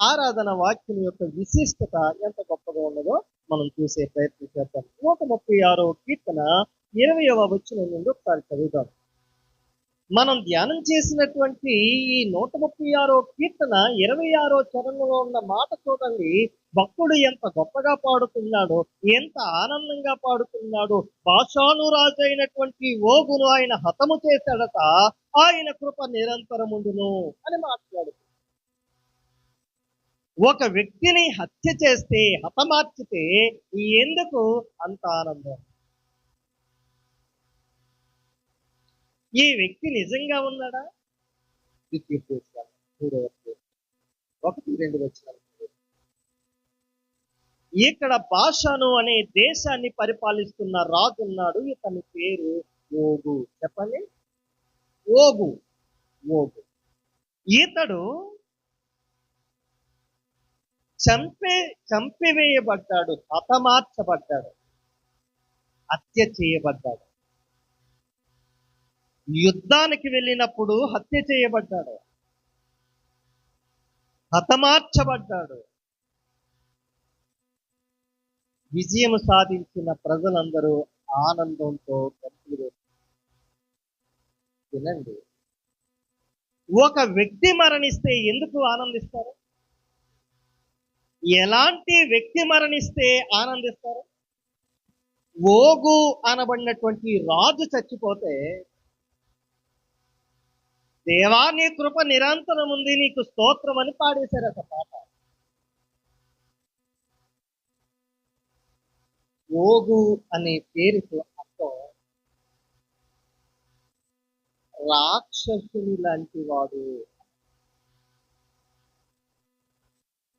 ఆరాధన వాక్యం యొక్క విశిష్టత ఎంత గొప్పగా ఉన్నదో మనం చూసే ప్రయత్నం చేద్దాం. నూట ముప్పై ఆరో కీర్తన ఇరవయవ వచ్చిన నుండి ఒకసారి చదువుదాం. మనం ధ్యానం చేసినటువంటి ఈ నూట ముప్పై ఆరో కీర్తన ఇరవై ఆరో చరణంలో ఉన్న మాట చూడండి. భక్తుడు ఎంత గొప్పగా పాడుతున్నాడో ఎంత ఆనందంగా పాడుతున్నాడో భాషాను రాజు అయినటువంటి ఓగును ఆయన హతము చేశాడట. ఆయన కృప నిరంతరముండును అని మాట్లాడు ఒక వ్యక్తిని హత్య చేస్తే హతమార్చితే ఎందుకు అంత ఆనందం? ఈ వ్యక్తి నిజంగా ఉన్నాడా. ఒకటి రెండు వచ్చిన ఇక్కడ భాషను అనే దేశాన్ని పరిపాలిస్తున్న రాజు ఉన్నాడు ఇతని పేరు ఓగు. చెప్పండి. ఓగు. ఓగు. ఇతడు చంపే చంపివేయబడ్డాడు హతమార్చబడ్డాడు హత్య చేయబడ్డాడు. యుద్ధానికి వెళ్ళినప్పుడు హత్య చేయబడ్డాడు హతమార్చబడ్డాడు. విజయం సాధించిన ప్రజలందరూ ఆనందంతో గంతులు వినండి ఒక వ్యక్తి మరణిస్తే ఎందుకు ఆనందిస్తారు? ఎలాంటి వ్యక్తి మరణిస్తే ఆనందిస్తారు? ఓగు అనబడినటువంటి రాజు చచ్చిపోతే దేవా నీ కృప నిరంతరం ఉంది నీకు స్తోత్రం అని పాడేశారు ఒక పాట ఓగు అనే పేరుకు అర్థం రాక్షసుని లాంటి వాడు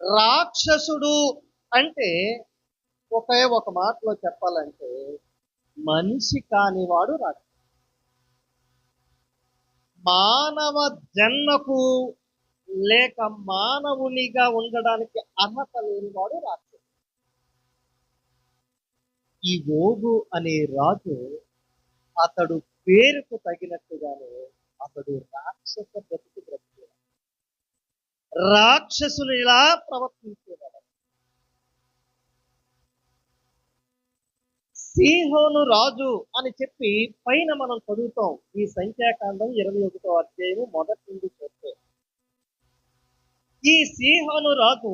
రాక్షసుడు అంటే ఒకే ఒక మాటలో చెప్పాలంటే మనిషి కానివాడు రాక్షసుడు మానవ జన్మకు లేక మానవునిగా ఉండడానికి అర్హత లేనివాడు రాక్షసుడు. ఈ ఓగు అనే రాజు అతడు పేరుకు తగినట్టుగానే అతడు రాక్షస బ్రతుకు బ్రతుకు రాక్షసులు ఇలా ప్రవర్తించేవాడు సీహోను రాజు అని చెప్పి పైన మనం చదువుతాం. ఈ సంఖ్యాకాండం ఇరవై ఒకటో అధ్యాయం మొదటి నుండి చూస్తే ఈ సీహోను రాజు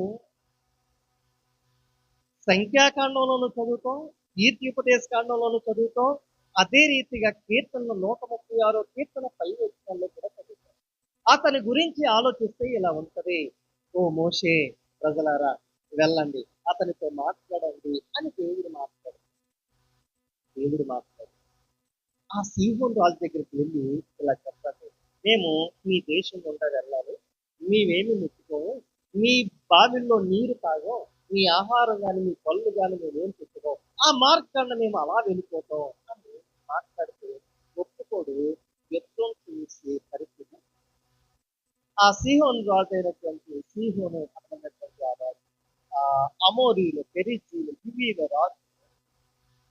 సంఖ్యాకాండంలోనూ చదువుతాం కీర్తిపదేశ కాండంలోనూ చదువుతాం. అదే రీతిగా కీర్తనలు నూట ముప్పై ఆరో కీర్తన పై వచ్చినంలో కూడా చదువుతాం. అతని గురించి ఆలోచిస్తే ఇలా ఉంటది. ఓ మోషే ప్రజలారా వెళ్ళండి. అతనితో మాట్లాడండి అని దేవుడు మాట్లాడు. దేవుడు మాట్లాడు. ఆ సింహం రాజు దగ్గరికి వెళ్ళి ఇలా చెప్తాడు మేము మీ దేశం గుండా వెళ్ళాలి. మేమేమి ముట్టుకోము. మీ బావిల్లో నీరు తాగం. మీ ఆహారం కానీ మీ పళ్ళు కానీ మేమేం పెట్టుకోం ఆ మార్గాన్ని మేము అలా వెళ్ళిపోతాం అని మాట్లాడితే ఒప్పుకోడు యుద్ధం చేసే పరిస్థితి ఆ సిహోన్ రాజు అయినటువంటి సిహోను అన్నటువంటి ఆ రాజు ఆ అమోరీలు పెరిజీలు గివీల రాజు.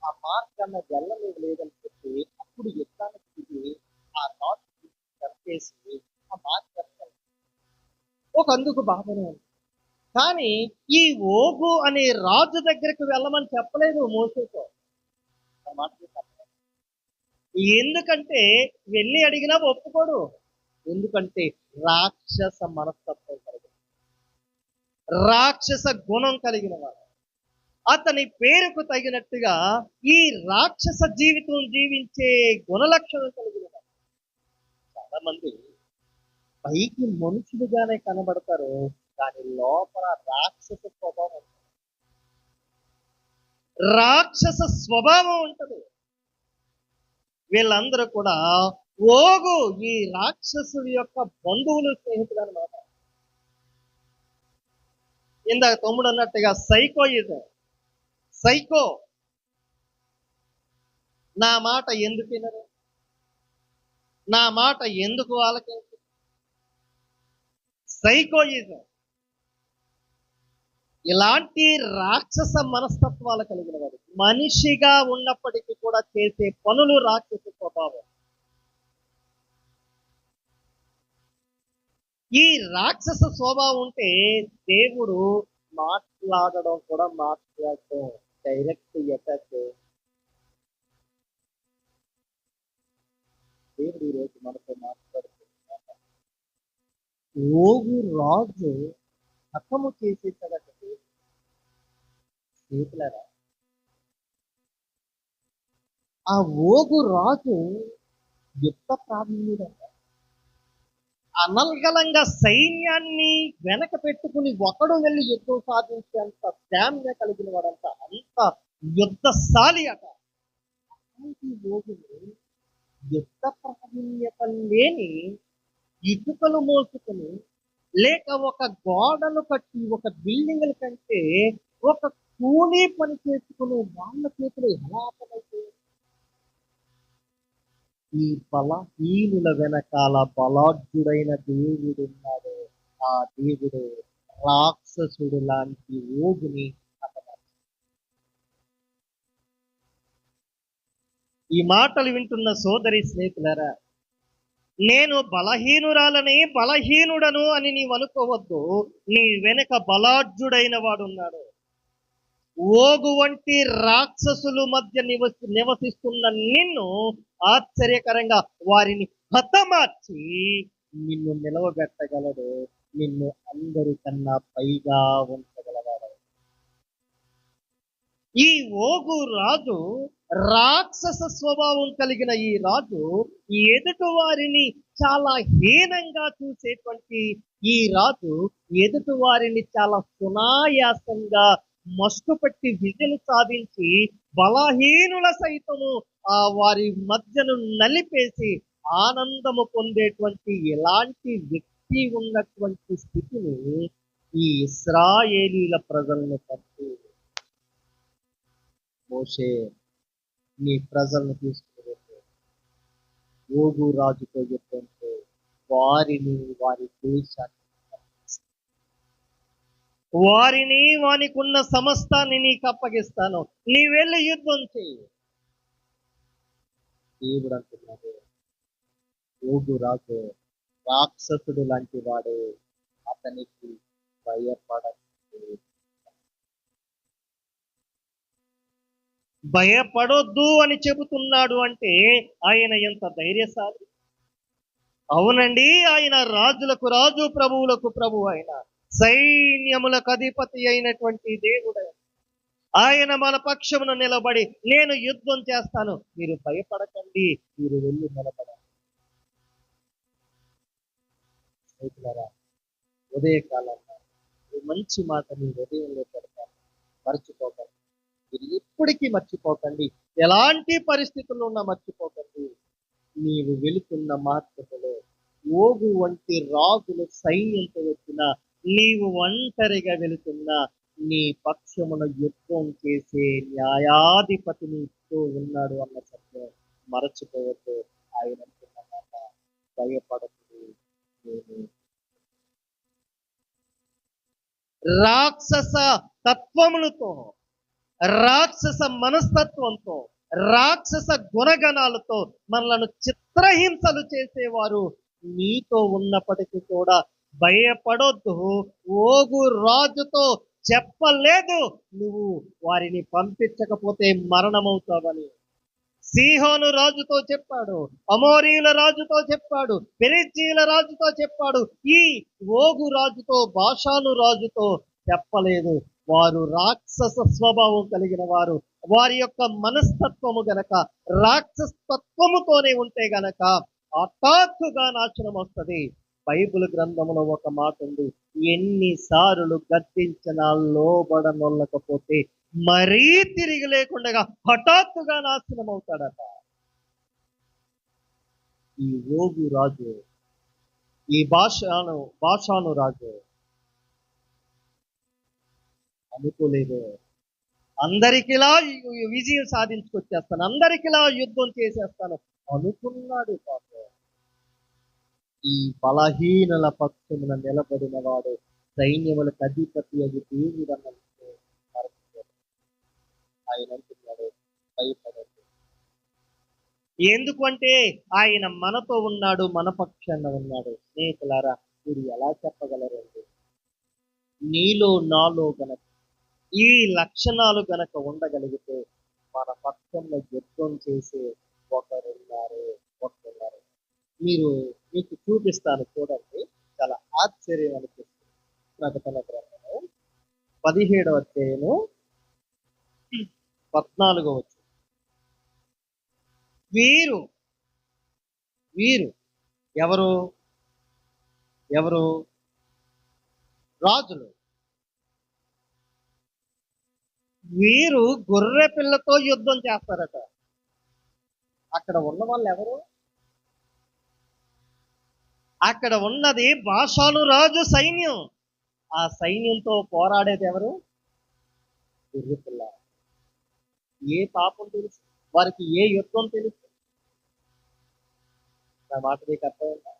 ఆ మార్గాన్ని వెళ్ళలేదు లేదని చెప్పి అప్పుడు యుద్ధానికి దిగి ఆ రాజు చంపేసి ఆ మార్గాన్ని ఒక అందుకు బాధనే ఉంది కానీ ఈ ఓగు అనే రాజు దగ్గరికి వెళ్ళమని చెప్పలేదు మోసేతో ఎందుకంటే వెళ్ళి అడిగినా ఒప్పుకోడు. ఎందుకంటే రాక్షస మనస్తత్వం కలిగిన రాక్షస గుణం కలిగిన వాడు. అతని పేరుకు తగినట్టుగా ఈ రాక్షస జీవితం జీవించే గుణలక్షణం కలిగిన వాడు. చాలా మంది పైకి మనుషులుగానే కనబడతారు కానీ లోపల రాక్షస స్వభావం ఉంటుంది. రాక్షస స్వభావం ఉంటుంది. వీళ్ళందరూ కూడా ఓగు ఈ రాక్షసుడి యొక్క బంధువులు స్నేహితుడు అనమాట ఇందాక తమ్ముడు అన్నట్టుగా సైకో ఇది సైకో. నా మాట ఎందుకు వినరు? నా మాట ఎందుకు ఆలకించు సైకో ఇది ఇలాంటి రాక్షస మనస్తత్వాలు కలిగిన వారు మనిషిగా ఉన్నప్పటికీ కూడా చేసే పనులు రాక్షస స్వభావం. ఈ రాక్షస స్వభావం ఉంటే దేవుడు మాట్లాడడం కూడా మాట్లాడటం డైరెక్ట్ అటాక్ దేవుడు ఈరోజు మనతో మాట్లాడుతున్నాడు. ఓగు రాజు హతము చేసేసాడట స్నేహితులారా ఆ ఓగు రాజు యుద్ధ ప్రావీణ్యుడంట అనల్గలంగా సైన్యాన్ని వెనక పెట్టుకుని ఒకడు వెళ్ళి యుద్ధం సాధించేంత స్టామినా కలిగిన వాడంట అంత యుద్ధశాలి అట. అలాంటి ఓగుని యుద్ధ ప్రావీణ్యత లేని ఇటుకలు మోసుకుని లేక ఒక గోడలు కట్టి ఒక బిల్డింగ్ల కంటే ఒక కూలీ పని చేసుకుని వాళ్ళ చేతులు ఎలా అర్థమైతే ఈ బలహీనుల వెనకాల బలాఢ్యుడైన దేవుడు ఉన్నాడు. ఆ దేవుడు రాక్షసుడు లాంటి ఓగుని ఈ మాటలు వింటున్న సోదరి స్నేహితులారా నేను బలహీనురాలని బలహీనుడను అని నీవు అనుకోవద్దు. నీ వెనక బలాఢ్యుడైన వాడున్నాడు. ఓగు వంటి రాక్షసులు మధ్య నివసి నివసిస్తున్న నిన్ను ఆశ్చర్యకరంగా వారిని హతమార్చి నిన్ను నిలవబెట్టగలడు. నిన్ను అందరికన్నా పైగా ఉంచగలవాడు. ఈ ఓగు రాజు రాక్షస స్వభావం కలిగిన ఈ రాజు ఎదుటి వారిని చాలా హీనంగా చూసేటువంటి ఈ రాజు ఎదుటి వారిని చాలా సునాయాసంగా మస్టుపెట్టి విజయం సాధించి బలహీనుల సైతము ఆ వారి మధ్యను నలిపేసి ఆనందము పొందేటువంటి ఎలాంటి వ్యక్తి ఉన్నటువంటి స్థితిని ఈ ఇస్రాయేలీల ప్రజలను పంపి మోషే నీ ప్రజలను తీసుకుని ఓగు రాజుతో చెప్పంటే వారిని వారి దేశాన్ని వారిని వానికున్న సమస్తాన్ని నీకు అప్పగిస్తాను. నీ వెళ్ళి యుద్ధం చేయి దేవుడు అంటున్నాడు ఓగు రాజు రాక్షసుడు లాంటి వాడు అతనికి భయపడదు భయపడొద్దు అని చెబుతున్నాడు అంటే ఆయన ఎంత ధైర్యశాలి? అవునండి ఆయన రాజులకు రాజు ప్రభువులకు ప్రభు ఆయన సైన్యములకు అధిపతి అయినటువంటి దేవుడు. ఆయన మన పక్షమును నిలబడి నేను యుద్ధం చేస్తాను. మీరు భయపడకండి మీరు వెళ్ళి నిలబడండి స్నేహితులారా ఉదయకాలంలో మంచి మాట మీ ఉదయంలో పెడతాను. మర్చిపోకండి. మీరు ఎప్పటికీ మర్చిపోకండి. ఎలాంటి పరిస్థితుల్లో ఉన్నా మర్చిపోకండి. నీవు వెళుతున్న మార్గంలో ఓగు వంటి రాజులు సైన్యంతో వచ్చిన నీవు ఒంటరిగా వెళుతున్న నీ పక్షమున యుద్ధం చేసే న్యాయాధిపతిని ఇస్తూ ఉన్నాడు అన్న సత్యం మరచిపోవద్దు. ఆయన అంటున్న మాట భయపడదు నేను. రాక్షస తత్వములతో రాక్షస మనస్తత్వంతో రాక్షస గుణగణాలతో మనలను చిత్రహింసలు చేసేవారు నీతో ఉన్నప్పటికీ కూడా భయపడొద్దు. ఓగు రాజుతో చెప్పలేదు. నువ్వు వారిని పంపించకపోతే మరణమవుతావని. సీహోను రాజుతో చెప్పాడు. అమోరీయుల రాజుతో చెప్పాడు. పెరిజీల రాజుతో చెప్పాడు. ఈ ఓగు రాజుతో భాషాను రాజుతో చెప్పలేదు. వారు రాక్షస స్వభావం కలిగిన వారు. వారి యొక్క మనస్తత్వము గనక రాక్షసత్వముతోనే ఉంటే గనక హఠాత్తుగా నాశనం వస్తుంది బైబిల్ గ్రంథములో ఒక మాట ఉంది ఎన్నిసార్లు గద్దించిన లోబడనొల్లకపోతే మరీ తిరిగి లేకుండా హఠాత్తుగా నాశనం అవుతాడట ఈ ఓగు రాజు ఈ భాషను భాషాను రాజు అనుకోలేదు. అందరికిలా విజయం సాధించుకొచ్చేస్తాను అందరికిలా యుద్ధం చేసేస్తాను అనుకున్నాడు పాపం. ఈ బలహీనల పక్షమున నిలబడిన వాడు సైన్యములకు అధిపతి అది దేవుడు అన్న ఆయన అంటున్నాడు. ఎందుకంటే ఆయన మనతో ఉన్నాడు మన పక్షాన ఉన్నాడు. స్నేహితులారా మీరు ఎలా చెప్పగలరండి? నీలో నాలో గనక ఈ లక్షణాలు గనక ఉండగలిగితే మన పక్షంలో యుద్ధం చేసే ఒకరున్నారు ఒకరున్నారు. మీరు మీకు చూపిస్తాను చూడండి. చాలా ఆశ్చర్యం అనిపిస్తుంది. ప్రకటన గ్రంథము పదిహేడవ అధ్యాయము పద్నాలుగో వచ్చు వీరు వీరు ఎవరు? ఎవరు? రాజులు. వీరు గొర్రె పిల్లతో యుద్ధం చేస్తారట. అక్కడ ఉన్న వాళ్ళు ఎవరు? అక్కడ ఉన్నది భాషాను రాజు సైన్యం. ఆ సైన్యంతో పోరాడేది ఎవరు? గొర్రె ఏ పాపం తెలుసు? వారికి ఏ యుద్ధం తెలుసు? నా మాట మీకు అర్థమైందా?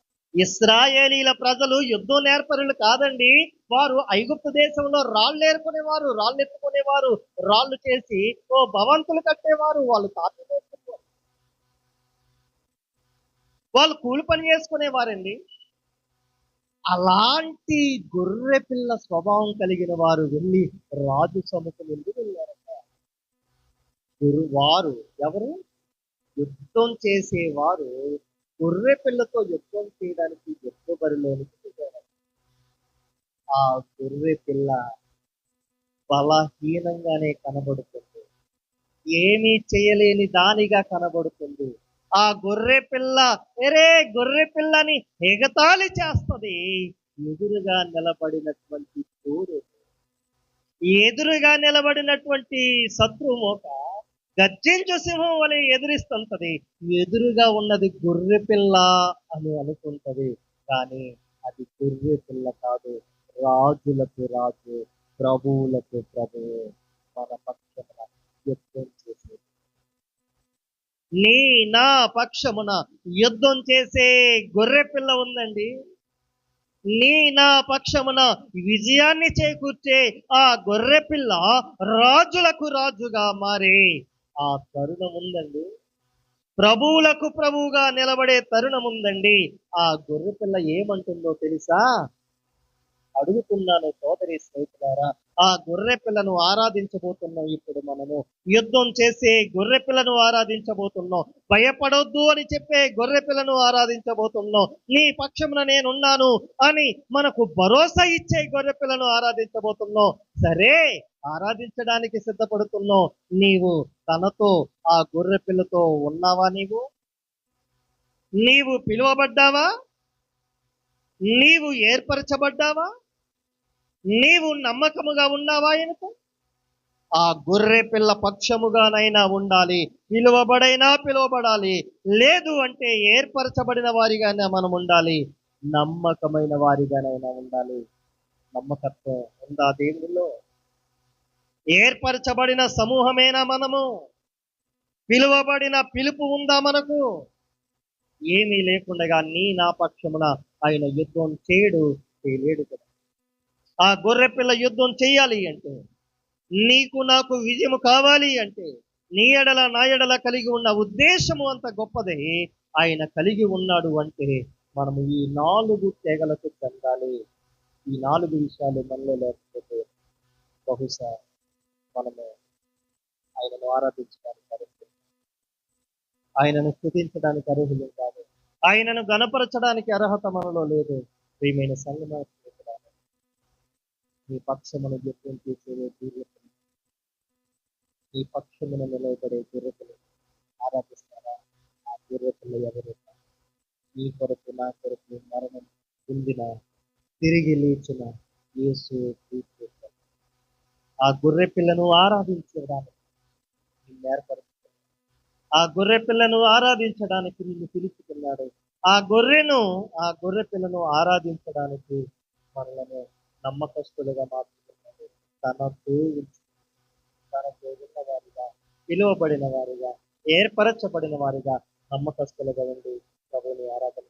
ఇస్రాయేలీల ప్రజలు యుద్ధం నేర్పరులు కాదండి. వారు ఐగుప్తు దేశంలో రాళ్ళు ఏరుకునేవారు రాళ్ళు ఎత్తుకునేవారు. రాళ్ళు చేసి ఓ భవంతులు కట్టేవారు. వాళ్ళు తాపి వాళ్ళు కూలి పని చేసుకునేవారండి. అలాంటి గొర్రె పిల్ల స్వభావం కలిగిన వారు వెళ్ళి రాజు సముఖం ఎందుకు వెళ్ళారట. గురు వారు ఎవరు? యుద్ధం చేసేవారు గొర్రె పిల్లతో యుద్ధం చేయడానికి యుద్ధ బరిలోనికి దిగారు ఆ గొర్రె పిల్ల బలహీనంగానే కనబడుతుంది. ఏమీ చేయలేని దానిగా కనబడుతుంది. ఆ గొర్రె పిల్ల ఎరే గొర్రె పిల్లని ఎగతాళి చేస్తుంది. ఎదురుగా నిలబడినటువంటి తోడు ఎదురుగా నిలబడినటువంటి శత్రుమోక గర్జించు సింహం వలె ఎదురిస్తుంటది. ఎదురుగా ఉన్నది గొర్రె పిల్ల అని అనుకుంటది. కానీ అది గొర్రె పిల్ల కాదు. రాజులకు రాజు ప్రభువులకు ప్రభువు. మన పక్షం నీ నా పక్షమున యుద్ధం చేసే గొర్రె పిల్ల ఉందండి. నీ నా పక్షమున విజయాన్ని చేకూర్చే ఆ గొర్రె పిల్ల రాజులకు రాజుగా మారే ఆ తరుణం ఉందండి. ప్రభువులకు ప్రభువుగా నిలబడే తరుణం ఉందండి. ఆ గొర్రె పిల్ల ఏమంటుందో తెలుసా? అడుగుతున్నాను సోదరి స్నేహితులారా ఆ గొర్రె పిల్లను ఆరాధించబోతున్నాం ఇప్పుడు మనము. యుద్ధం చేసే గొర్రె పిల్లను ఆరాధించబోతున్నాం. భయపడొద్దు అని చెప్పే గొర్రె పిల్లను ఆరాధించబోతున్నాం. నీ పక్షమున నేనున్నాను అని మనకు భరోసా ఇచ్చే గొర్రె పిల్లను ఆరాధించబోతున్నాం. సరే ఆరాధించడానికి సిద్ధపడుతున్నావు నీవు తనతో ఆ గొర్రె పిల్లతో ఉన్నావా నీవు? నీవు పిలువబడ్డావా? నీవు ఏర్పరచబడ్డావా? నీవు నమ్మకముగా ఉన్నావా ఆయనకు ఆ గొర్రె పిల్ల పక్షముగానైనా ఉండాలి పిలువబడైనా పిలువబడాలి లేదు అంటే ఏర్పరచబడిన వారిగానే మనం ఉండాలి నమ్మకమైన వారిగానైనా ఉండాలి. నమ్మకత్వం ఉందా దేవుడిలో? ఏర్పరచబడిన సమూహమేనా మనము? పిలువబడిన పిలుపు ఉందా మనకు? ఏమీ లేకుండగా నీ నా పక్షమున ఆయన యుద్ధం చేయడు చేయలేడు కదా. ఆ గొర్రె పిల్ల యుద్ధం చేయాలి అంటే నీకు నాకు విజయము కావాలి అంటే నీ ఎడల నా ఎడల కలిగి ఉన్న ఉద్దేశము అంత గొప్పదే. ఆయన కలిగి ఉన్నాడు అంటే మనము ఈ నాలుగు తెగలకు చెందాలి. ఈ నాలుగు విషయాలు మనలో లేకపోతే బహుశా మనము ఆయనను ఆరాధించడానికి అర్హులు ఆయనను స్థుతించడానికి అర్హులు కాదు. ఆయనను గణపరచడానికి అర్హత మనలో లేదు. ప్రియమైన సంగమ నీ పక్షమున యుద్ధం చేసే గుర్రెలు నీ పక్షమున నిలబడే గుర్రెలు ఆరాధిస్తారా? ఆ గుర్రెలు ఎవరు? నీ కొరకు నా కొరకు మరణం పొందిన తిరిగి లేచిన యేసు ఆ గొర్రె పిల్లను ఆరాధించడానికి నిన్ను ఏర్పరుచుకున్నాడు. ఆ గొర్రె పిల్లను ఆరాధించడానికి నిన్ను పిలుచుకున్నాడు. ఆ గొర్రెను ఆ గొర్రె పిల్లను ఆరాధించడానికి మనలను నమ్మకస్తులుగా మార్చుకున్నాడు తనతో ఉంచు- తనతో వారిగా పిలువబడిన వారిగా ఏర్పరచబడిన వారిగా నమ్మకస్తులుగా ఉండి ప్రభుని ఆరాధన